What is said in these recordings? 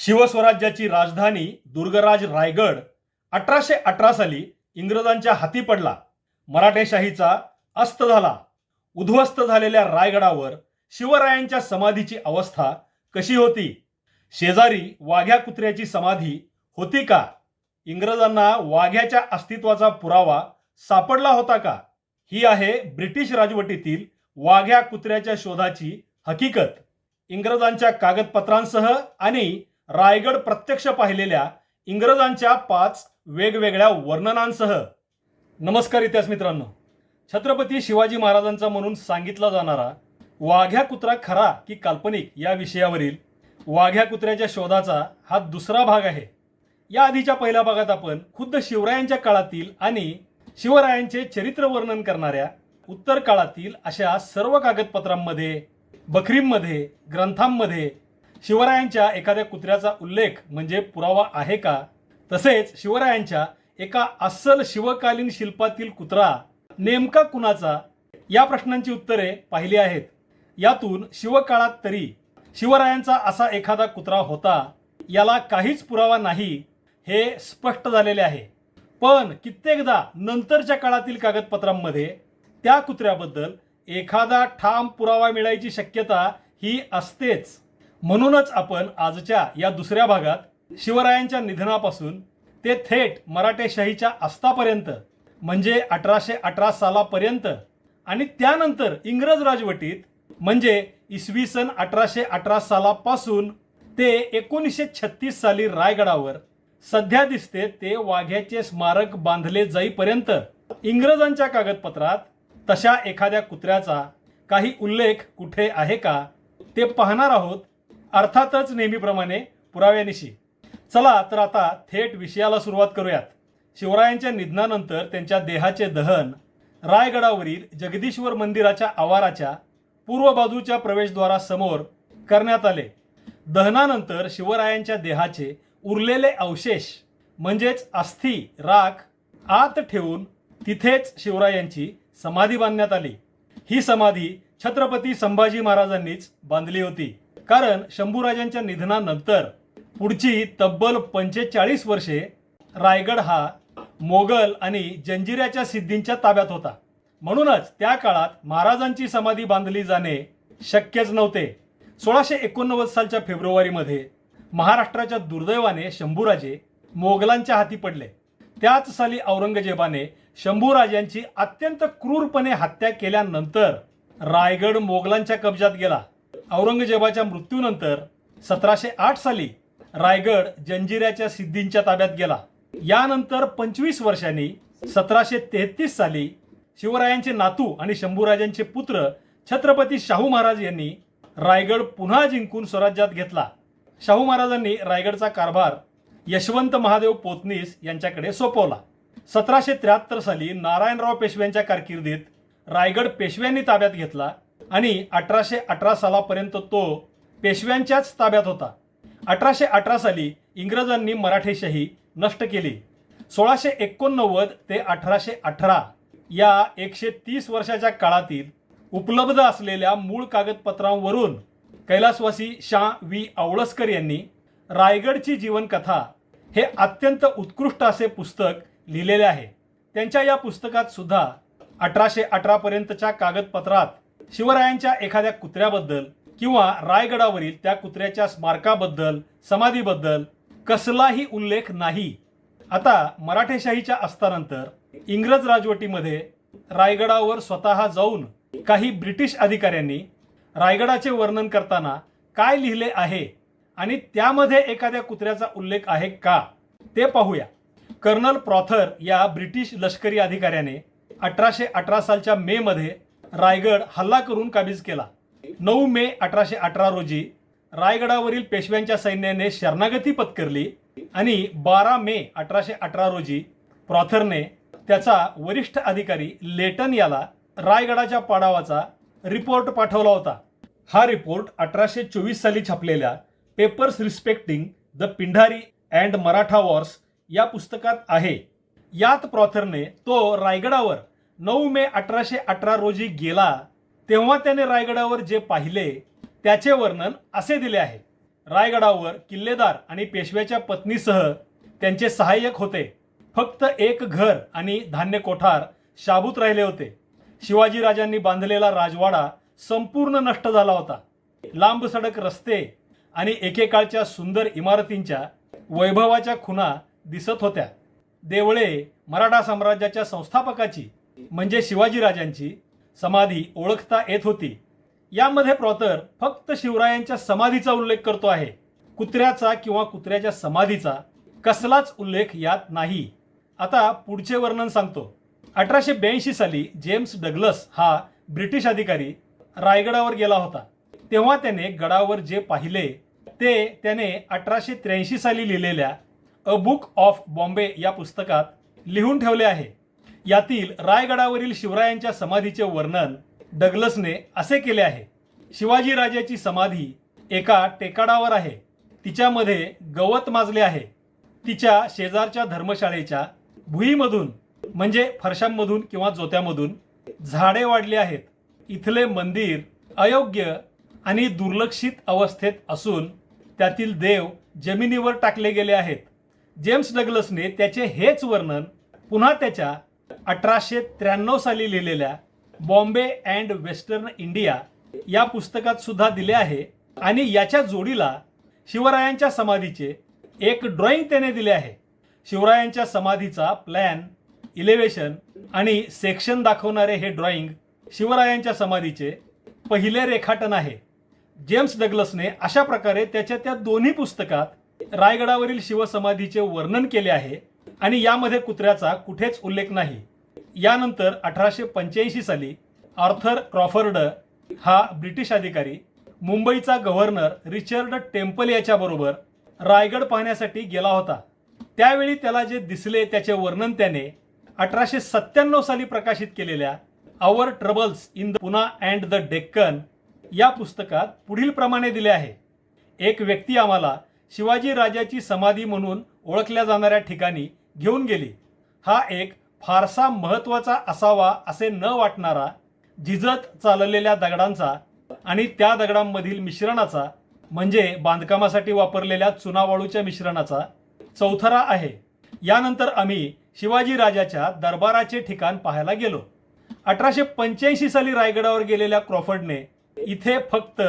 शिवस्वराज्याची राजधानी दुर्गराज रायगड अठराशे अठरा साली इंग्रजांच्या हाती पडला. मराठेशाहीचा अस्त झाला. उद्ध्वस्त झालेल्या रायगडावर शिवरायांच्या समाधीची अवस्था कशी होती? शेजारी वाघ्या कुत्र्याची समाधी होती का? इंग्रजांना वाघ्याच्या अस्तित्वाचा पुरावा सापडला होता का? ही आहे ब्रिटिश राजवटीतील वाघ्या कुत्र्याच्या शोधाची हकीकत. इंग्रजांच्या कागदपत्रांसह आणि रायगड प्रत्यक्ष पाहिलेल्या इंग्रजांच्या पाच वेगवेगळ्या वर्णनांसह. नमस्कार इतिहास मित्रांनो. छत्रपती शिवाजी महाराजांचा म्हणून सांगितला जाणारा वाघ्या कुत्रा खरा की काल्पनिक या विषयावरील वाघ्या कुत्र्याच्या शोधाचा हा दुसरा भाग आहे. या आधीच्या पहिल्या भागात आपण खुद्द शिवरायांच्या काळातील आणि शिवरायांचे चरित्र वर्णन करणाऱ्या उत्तर काळातील अशा सर्व कागदपत्रांमध्ये बखरींमध्ये ग्रंथांमध्ये शिवरायांच्या एखाद्या कुत्र्याचा उल्लेख म्हणजे पुरावा आहे का? तसेच शिवरायांच्या एका अस्सल शिवकालीन शिल्पातील कुत्रा नेमका कुणाचा? या प्रश्नांची उत्तरे पाहिली आहेत. यातून शिवकाळात तरी शिवरायांचा असा एखादा कुत्रा होता याला काहीच पुरावा नाही हे स्पष्ट झालेले आहे. पण कित्येकदा नंतरच्या काळातील कागदपत्रांमध्ये त्या कुत्र्याबद्दल एखादा ठाम पुरावा मिळायची शक्यता ही असतेच. म्हणूनच आपण आजच्या या दुसऱ्या भागात शिवरायांच्या निधनापासून ते थेट मराठेशाहीच्या अस्तापर्यंत म्हणजे अठराशे अठरा सालापर्यंत आणि त्यानंतर इंग्रज राजवटीत म्हणजे इसवी सन अठराशे अठरा सालापासून ते एकोणीसशे छत्तीस साली रायगडावर सध्या दिसते ते वाघ्याचे स्मारक बांधले जाईपर्यंत. इंग्रजांच्या कागदपत्रात तशा एखाद्या कुत्र्याचा काही उल्लेख कुठे आहे का? ते पाहणार आहोत अर्थातच नेहमीप्रमाणे पुराव्यानिशी चला तर आता थेट विषयाला सुरुवात करूयात. शिवरायांच्या निधनानंतर त्यांच्या देहाचे दहन रायगडावरील जगदीश्वर मंदिराच्या आवाराच्या पूर्व बाजूच्या प्रवेशद्वारासमोर करण्यात आले. दहनानंतर शिवरायांच्या देहाचे उरलेले अवशेष म्हणजेच अस्थि राख आत ठेवून तिथेच शिवरायांची समाधी बांधण्यात आली. ही समाधी छत्रपती संभाजी महाराजांनीच बांधली होती. कारण शंभूराजांच्या निधनानंतर पुढची तब्बल पंचेचाळीस वर्षे रायगड हा मोगल आणि जंजिऱ्याच्या सिद्धींच्या ताब्यात होता. म्हणूनच त्या काळात महाराजांची समाधी बांधली जाणे शक्यच नव्हते. सोळाशे एकोणनव्वद सालच्या फेब्रुवारीमध्ये महाराष्ट्राच्या दुर्दैवाने शंभूराजे मोगलांच्या हाती पडले. त्याच साली औरंगजेबाने शंभूराजांची अत्यंत क्रूरपणे हत्या केल्यानंतर रायगड मोगलांच्या कब्जात गेला. औरंगजेबाच्या मृत्यूनंतर सतराशे आठ साली रायगड जंजिऱ्याच्या सिद्धींच्या ताब्यात गेला. यानंतर पंचवीस वर्षांनी सतराशे तेहतीस साली शिवरायांचे नातू आणि शंभूराजांचे पुत्र छत्रपती शाहू महाराज यांनी रायगड पुन्हा जिंकून स्वराज्यात घेतला. शाहू महाराजांनी रायगडचा कारभार यशवंत महादेव पोतनीस यांच्याकडे सोपवला. सतराशे त्र्याहत्तर साली नारायणराव पेशव्यांच्या कारकिर्दीत रायगड पेशव्यांनी ताब्यात घेतला. आणि अठराशे अठरा सालापर्यंत तो पेशव्यांच्याच ताब्यात होता. अठराशे अठरा साली इंग्रजांनी मराठेशाही नष्ट केली. सोळाशे एकोणनव्वद ते अठराशे अठरा या एकशे तीस वर्षाच्या काळातील उपलब्ध असलेल्या मूळ कागदपत्रांवरून कैलासवासी शा व्ही. आवळसकर यांनी रायगडची जीवनकथा हे अत्यंत उत्कृष्ट असे पुस्तक लिहिलेले आहे. त्यांच्या या पुस्तकात सुद्धा अठराशे अठरापर्यंतच्या कागदपत्रात शिवरायांच्या एखाद्या कुत्र्याबद्दल किंवा रायगडावरील त्या कुत्र्याच्या स्मारकाबद्दल समाधीबद्दल कसलाही उल्लेख नाही. आता मराठेशाहीच्या अस्तानंतर इंग्रज राजवटीमध्ये रायगडावर स्वतः जाऊन काही ब्रिटिश अधिकाऱ्यांनी रायगडाचे वर्णन करताना काय लिहिले आहे आणि त्यामध्ये एखाद्या कुत्र्याचा उल्लेख आहे का? ते पाहूया. कर्नल प्रॉथर या ब्रिटिश लष्करी अधिकाऱ्याने अठराशे अठरा सालच्या मेमध्ये रायगड हल्ला करून काबीज केला. नऊ मे अठराशे अठरा रोजी रायगडावरील पेशव्यांच्या सैन्याने शरणागती पत्करली आणि बारा मे अठराशे अठरा रोजी प्रॉथरने त्याचा वरिष्ठ अधिकारी लेटन याला रायगडाच्या पाडावाचा रिपोर्ट पाठवला होता. हा रिपोर्ट अठराशे चोवीस साली छापलेल्या papers respecting the Pindari and Maratha wars या पुस्तकात आहे. यात प्रॉथरने तो रायगडावर नऊ मे अठराशे अठरा रोजी गेला तेव्हा त्याने रायगडावर जे पाहिले त्याचे वर्णन असे दिले आहे. रायगडावर किल्लेदार आणि पेशव्याच्या पत्नीसह त्यांचे सहाय्यक होते. फक्त एक घर आणि धान्य कोठार शाबूत राहिले होते. शिवाजी राजांनी बांधलेला राजवाडा संपूर्ण नष्ट झाला होता. लांब सडक रस्ते आणि एकेकाळच्या सुंदर इमारतींच्या वैभवाच्या खुणा दिसत होत्या. देवळे मराठा साम्राज्याच्या संस्थापकाची म्हणजे शिवाजीराजांची समाधी ओळखता येत होती. यामध्ये प्रॉतर फक्त शिवरायांच्या समाधीचा उल्लेख करतो आहे. कुत्र्याचा किंवा कुत्र्याच्या समाधीचा कसलाच उल्लेख यात नाही. आता पुढचे वर्णन सांगतो. अठराशे ब्याऐंशी साली जेम्स डग्लस हा ब्रिटिश अधिकारी रायगडावर गेला होता. तेव्हा त्याने गडावर जे पाहिले ते त्याने अठराशे त्र्याऐंशी साली लिहिलेल्या अ बुक ऑफ बॉम्बे या पुस्तकात लिहून ठेवले आहे. यातील रायगडावरील शिवरायांच्या समाधीचे वर्णन डगलसने असे केले आहे. शिवाजीराजाची समाधी एका टेकाडावर आहे. तिच्यामध्ये गवत माजले आहे. तिच्या शेजारच्या धर्मशाळेच्या भुईमधून म्हणजे फरशांमधून किंवा जोत्यामधून झाडे वाढली आहेत. इथले मंदिर अयोग्य आणि दुर्लक्षित अवस्थेत असून त्यातील देव जमिनीवर टाकले गेले आहेत. जेम्स डगलसने त्याचे हेच वर्णन पुन्हा त्याच्या अठराशे त्र्याण्णव साली लिहिलेल्या बॉम्बे अँड वेस्टर्न इंडिया या पुस्तकात सुद्धा दिले आहे. आणि याच्या जोडीला शिवरायांच्या समाधीचे एक ड्रॉइंग त्याने दिले आहे. शिवरायांच्या समाधीचा प्लॅन इलेव्हेशन आणि सेक्शन दाखवणारे हे ड्रॉइंग शिवरायांच्या समाधीचे पहिले रेखाटन आहे. जेम्स डगलसने अशा प्रकारे त्याच्या त्या दोन्ही पुस्तकात रायगडावरील शिवसमाधीचे वर्णन केले आहे. आणि यामध्ये कुत्र्याचा कुठेच उल्लेख नाही. यानंतर अठराशे पंच्याऐंशी साली आर्थर क्रॉफर्ड हा ब्रिटिश अधिकारी मुंबईचा गव्हर्नर रिचर्ड टेम्पल याच्याबरोबर रायगड पाहण्यासाठी गेला होता. त्यावेळी त्याला जे दिसले त्याचे वर्णन त्याने अठराशे सत्त्याण्णव साली प्रकाशित केलेल्या our troubles in the Poona and the Deccan या पुस्तकात पुढील प्रमाणे दिले आहे. एक व्यक्ती आम्हाला शिवाजी राजाची समाधी म्हणून ओळखल्या जाणाऱ्या ठिकाणी घेऊन गेली. हा एक फारसा महत्त्वाचा असावा असे न वाटणारा झिजत चाललेल्या दगडांचा आणि त्या दगडांमधील मिश्रणाचा म्हणजे बांधकामासाठी वापरलेल्या चुनावाळूच्या मिश्रणाचा चौथरा आहे. यानंतर आम्ही शिवाजीराजाच्या दरबाराचे ठिकाण पाहायला गेलो. अठराशे पंच्याऐंशी साली रायगडावर गेलेल्या क्रॉफर्डने इथे फक्त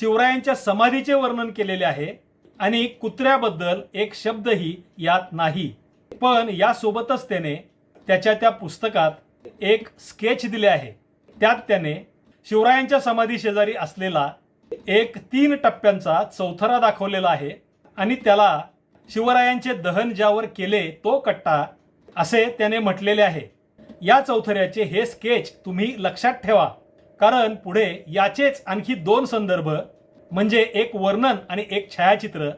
शिवरायांच्या समाधीचे वर्णन केलेले आहे आणि कुत्र्याबद्दल एक शब्दही यात नाही. पण यासोबतच त्याने त्याच्या त्या पुस्तकात एक स्केच दिले आहे. त्यात त्याने शिवरायांच्या समाधी शेजारी असलेला एक तीन टप्प्यांचा चौथरा दाखवलेला आहे आणि त्याला शिवरायांचे दहन ज्यावर केले तो कट्टा असे त्याने म्हटलेले आहे. या चौथऱ्याचे हे स्केच तुम्ही लक्षात ठेवा. कारण पुढे याचेच आणखी दोन संदर्भ म्हणजे एक वर्णन आणि एक छायाचित्र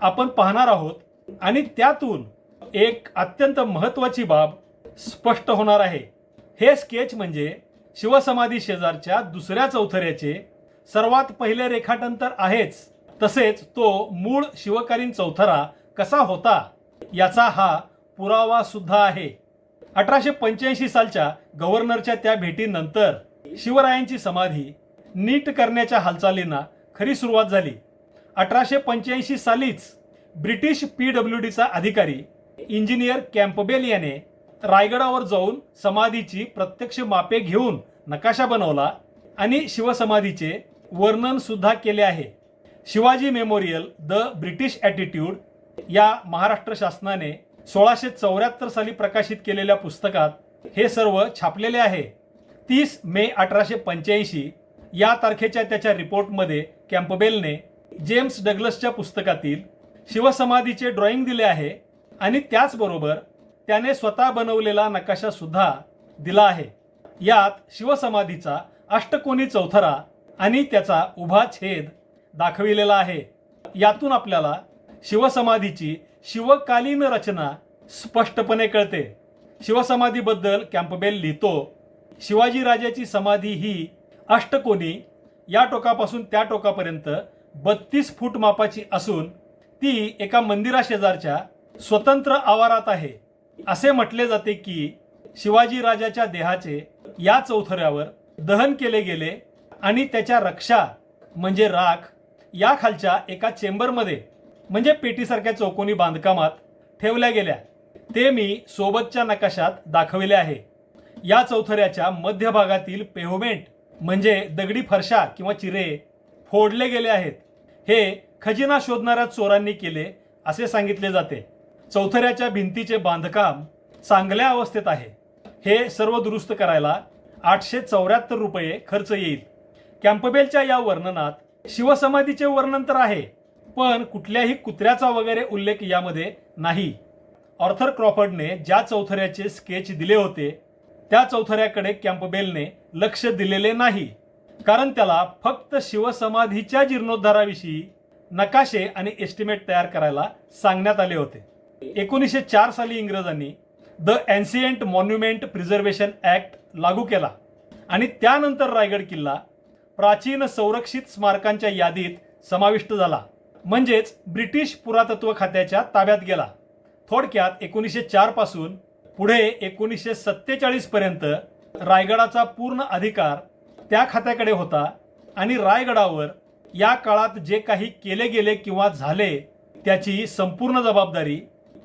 आपण पाहणार आहोत. आणि त्यातून एक अत्यंत महत्त्वाची बाब स्पष्ट होणार आहे. हे स्केच म्हणजे शिवसमाधी शेजारच्या दुसऱ्या चौथऱ्याचे सर्वात पहिले रेखाटन तर आहेच. तसेच तो मूळ शिवकालीन चौथरा कसा होता याचा हा पुरावा सुद्धा आहे. अठराशे पंच्याऐंशी सालच्या गव्हर्नरच्या त्या भेटीनंतर शिवरायांची समाधी नीट करण्याच्या हालचालींना खरी सुरुवात झाली. अठराशे पंच्याऐंशी सालीच ब्रिटिश पी डब्ल्यू डीचा अधिकारी इंजिनियर कॅम्पबेल याने रायगडावर जाऊन समाधीची प्रत्यक्ष मापे घेऊन नकाशा बनवला आणि शिवसमाधीचे वर्णन सुद्धा केले आहे. Shivaji memorial the British attitude या महाराष्ट्र शासनाने सोळाशे चौऱ्याहत्तर साली प्रकाशित केलेल्या पुस्तकात हे सर्व छापलेले आहे. तीस मे अठराशे पंच्याऐंशी या तारखेच्या त्याच्या रिपोर्टमध्ये कॅम्पबेलने जेम्स डग्लसच्या पुस्तकातील शिवसमाधीचे ड्रॉइंग दिले आहे आणि त्याचबरोबर त्याने स्वतः बनवलेला नकाशा सुद्धा दिला आहे. यात शिवसमाधीचा अष्टकोनी चौथरा आणि त्याचा उभा छेद दाखविलेला आहे. यातून आपल्याला शिवसमाधीची शिवकालीन रचना स्पष्टपणे कळते. शिवसमाधीबद्दल कॅम्पबेल लिहितो शिवाजीराजाची समाधी ही अष्टकोनी या टोकापासून त्या टोकापर्यंत बत्तीस फूट मापाची असून ती एका मंदिराशेजारच्या स्वतंत्र आवारात आहे. असे म्हटले जाते की शिवाजी राजाच्या देहाचे या चौथऱ्यावर दहन केले गेले आणि त्याच्या रक्षा म्हणजे राख या खालच्या एका चेंबरमध्ये म्हणजे पेटीसारख्या चौकोनी बांधकामात ठेवल्या गेल्या. ते मी सोबतच्या नकाशात दाखविले आहे. या चौथऱ्याच्या मध्यभागातील पेव्हमेंट म्हणजे दगडी फरशा किंवा चिरे फोडले गेले आहेत. हे खजिना शोधणाऱ्या चोरांनी केले असे सांगितले जाते. चौथऱ्याच्या भिंतीचे बांधकाम चांगल्या अवस्थेत आहे. हे सर्व दुरुस्त करायला आठशे चौऱ्याहत्तर रुपये खर्च येईल. कॅम्पबेलच्या या वर्णनात शिवसमाधीचे वर्णन तर आहे पण कुठल्याही कुत्र्याचा वगैरे उल्लेख यामध्ये नाही. ऑर्थर क्रॉफर्डने ज्या चौथऱ्याचे स्केच दिले होते त्या चौथऱ्याकडे कॅम्पबेलने लक्ष दिलेले नाही. कारण त्याला फक्त शिवसमाधीच्या जीर्णोद्धाराविषयी नकाशे आणि एस्टिमेट तयार करायला सांगण्यात आले होते. एकोणीसशे चार साली इंग्रजांनी the ancient monument preservation act लागू केला आणि त्यानंतर रायगड किल्ला प्राचीन संरक्षित स्मारकांच्या यादीत समाविष्ट झाला. म्हणजेच ब्रिटिश पुरातत्व खात्याच्या ताब्यात गेला. थोडक्यात एकोणीसशे चारपासून पुढे एकोणीसशे सत्तेचाळीसपर्यंत रायगडाचा पूर्ण अधिकार त्या खात्याकडे होता आणि रायगडावर या काळात जे काही केले गेले किंवा झाले त्याची संपूर्ण जबाबदारी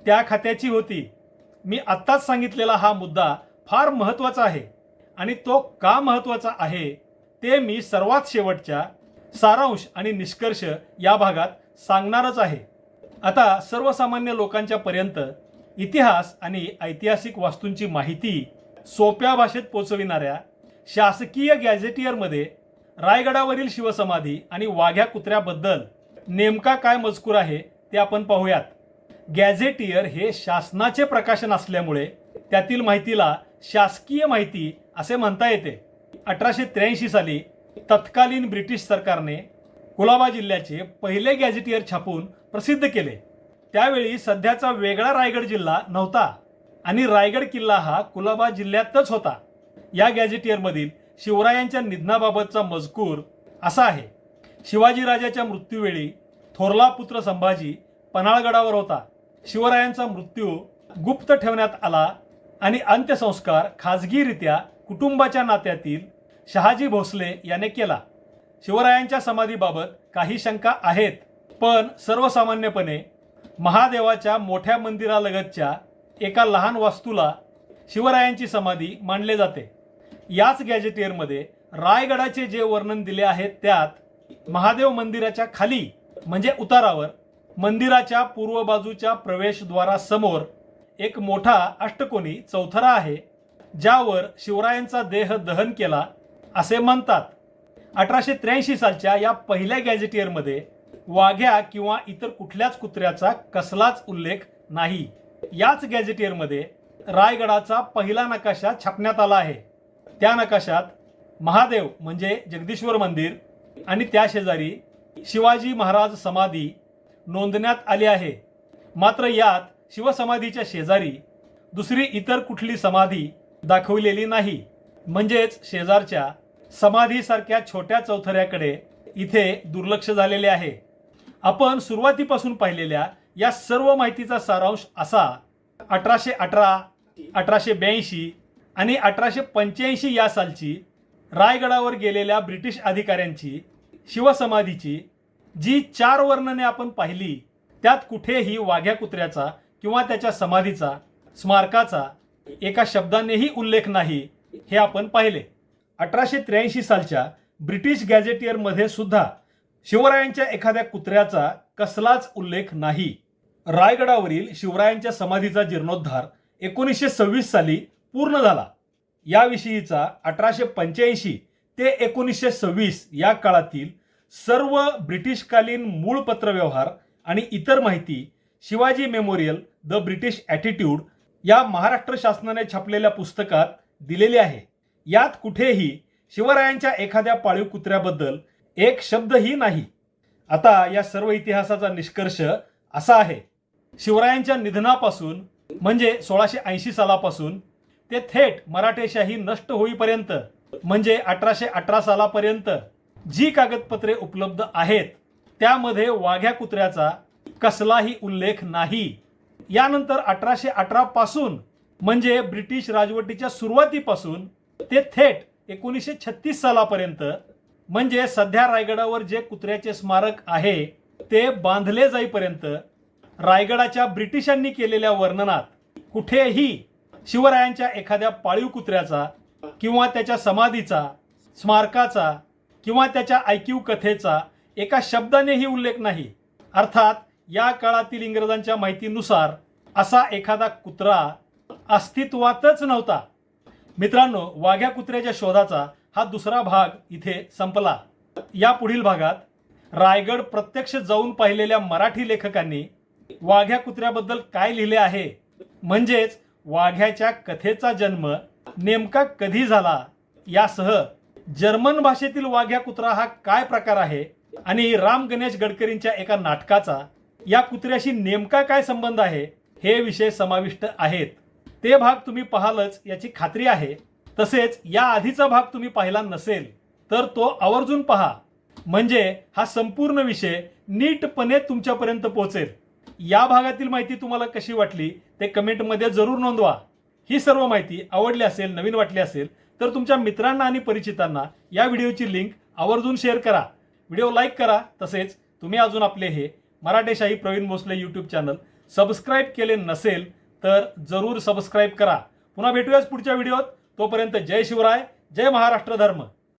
त्या खात्याची होती. मी आत्ताच सांगितलेला हा मुद्दा फार महत्त्वाचा आहे आणि तो का महत्त्वाचा आहे ते मी सर्वात शेवटच्या सारांश आणि निष्कर्ष या भागात सांगणारच आहे. आता सर्वसामान्य लोकांच्या पर्यंत इतिहास आणि ऐतिहासिक वास्तूंची माहिती सोप्या भाषेत पोचविणाऱ्या शासकीय गॅझेटियरमध्ये रायगडावरील शिवसमाधी आणि वाघ्या कुत्र्याबद्दल नेमका काय मजकूर आहे ते आपण पाहूयात. गॅझेटियर हे शासनाचे प्रकाशन असल्यामुळे त्यातील माहितीला शासकीय माहिती असे म्हणता येते. अठराशे त्र्याऐंशी साली तत्कालीन ब्रिटिश सरकारने कुलाबा जिल्ह्याचे पहिले गॅझेटियर छापून प्रसिद्ध केले. त्यावेळी सध्याचा वेगळा रायगड जिल्हा नव्हता आणि रायगड किल्ला हा कुलाबा जिल्ह्यातच होता. या गॅझेटियरमधील शिवरायांच्या निधनाबाबतचा मजकूर असा आहे. शिवाजीराजाच्या मृत्यूवेळी थोरला पुत्र संभाजी पन्हाळगडावर होता. शिवरायांचा मृत्यू गुप्त ठेवण्यात आला आणि अंत्यसंस्कार खाजगीरित्या कुटुंबाच्या नात्यातील शहाजी भोसले याने केला. शिवरायांच्या समाधीबाबत काही शंका आहेत पण सर्वसामान्यपणे महादेवाच्या मोठ्या मंदिरालगतच्या एका लहान वास्तूला शिवरायांची समाधी मानले जाते. याच गॅजेटियरमध्ये रायगडाचे जे वर्णन दिले आहे त्यात महादेव मंदिराच्या खाली म्हणजे उतारावर मंदिराच्या पूर्व बाजूच्या प्रवेशद्वारासमोर एक मोठा अष्टकोनी चौथरा आहे ज्यावर शिवरायांचा देह दहन केला असे म्हणतात. अठराशे त्र्याऐंशी सालच्या या पहिल्या गॅझेटियरमध्ये वाघ्या किंवा इतर कुठल्याच कुत्र्याचा कसलाच उल्लेख नाही. याच गॅझेटियरमध्ये रायगडाचा पहिला नकाशा छापण्यात आला आहे. त्या नकाशात महादेव म्हणजे जगदीश्वर मंदिर आणि त्या शेजारी शिवाजी महाराज समाधी नोंदण्यात आले आहे. मात्र यात शिवसमाधीच्या शेजारी दुसरी इतर कुठली समाधी दाखवलेली नाही. म्हणजेच शेजारच्या समाधीसारख्या छोट्या चौथऱ्याकडे इथे दुर्लक्ष झालेले आहे. आपण सुरुवातीपासून पाहिलेल्या या सर्व माहितीचा सारांश असा अठराशे अठरा अठराशे ब्याऐंशी आणि अठराशे पंच्याऐंशी या सालची रायगडावर गेलेल्या ब्रिटिश अधिकाऱ्यांची शिवसमाधीची जी चार वर्णने आपण पाहिली त्यात कुठेही वाघ्या कुत्र्याचा किंवा त्याच्या समाधीचा स्मारकाचा एका शब्दानेही उल्लेख नाही हे आपण पाहिले. अठराशे त्र्याऐंशी सालच्या ब्रिटिश गॅझेटियरमध्ये सुद्धा शिवरायांच्या एखाद्या कुत्र्याचा कसलाच उल्लेख नाही. रायगडावरील शिवरायांच्या समाधीचा जीर्णोद्धार एकोणीसशे सव्वीस साली पूर्ण झाला. याविषयीचा अठराशे पंच्याऐंशी ते एकोणीसशे सव्वीस या काळातील सर्व ब्रिटिशकालीन मूळ पत्रव्यवहार आणि इतर माहिती Shivaji memorial the British attitude या महाराष्ट्र शासनाने छापलेल्या पुस्तकात दिलेली आहे. यात कुठेही शिवरायांच्या एखाद्या पाळीव कुत्र्याबद्दल एक शब्दही नाही. आता या सर्व इतिहासाचा निष्कर्ष असा आहे. शिवरायांच्या निधनापासून म्हणजे सोळाशे ऐंशी सालापासून ते थेट मराठेशाही नष्ट होईपर्यंत म्हणजे अठराशे अठरा सालापर्यंत जी कागदपत्रे उपलब्ध आहेत त्यामध्ये वाघ्या कुत्र्याचा कसलाही उल्लेख नाही. यानंतर अठराशे अठरा पासून म्हणजे ब्रिटिश राजवटीच्या सुरुवातीपासून ते थेट एकोणीसशे छत्तीस सालापर्यंत म्हणजे सध्या रायगडावर जे कुत्र्याचे स्मारक आहे ते बांधले जाईपर्यंत रायगडाच्या ब्रिटिशांनी केलेल्या वर्णनात कुठेही शिवरायांच्या एखाद्या पाळीव कुत्र्याचा किंवा त्याच्या समाधीचा स्मारकाचा किंवा त्याच्या ऐकीव कथेचा एका शब्दानेही उल्लेख नाही. अर्थात या काळातील इंग्रजांच्या माहितीनुसार असा एखादा कुत्रा अस्तित्वातच नव्हता. मित्रांनो वाघ्या कुत्र्याच्या शोधाचा हा दुसरा भाग इथे संपला. या पुढील भागात रायगड प्रत्यक्ष जाऊन पाहिलेल्या मराठी लेखकांनी वाघ्या कुत्र्याबद्दल काय लिहिले आहे? म्हणजेच वाघ्याच्या कथेचा जन्म नेमका कधी झाला? यासह जर्मन भाषेतील वाघ्या कुत्रा हा काय प्रकार आहे? आणि राम गणेश गडकरींच्या एका नाटकाचा या कुत्र्याशी नेमका काय संबंध आहे? हे विषय समाविष्ट आहेत. ते भाग तुम्ही पाहालच याची खात्री आहे. तसेच या आधीचा भाग तुम्ही पाहिला नसेल तर तो आवर्जून पहा. म्हणजे हा संपूर्ण विषय नीटपणे तुमच्यापर्यंत पोहोचेल. या भागातील माहिती तुम्हाला कशी वाटली ते कमेंटमध्ये जरूर नोंदवा. ही सर्व माहिती आवडली असेल नवीन वाटली असेल तर तुमच्या मित्रांना आणि परिचितांना या व्हिडिओची लिंक आवर्जून शेअर करा. व्हिडिओ लाईक करा. तसेच तुम्ही अजून आपले हे Maratheshahi Praveen Bhosale YouTube channel subscribe केले नसेल तर जरूर सबस्क्राईब करा. पुन्हा भेटूयाच पुढच्या व्हिडिओत. तोपर्यंत जय शिवराय जय महाराष्ट्र धर्म.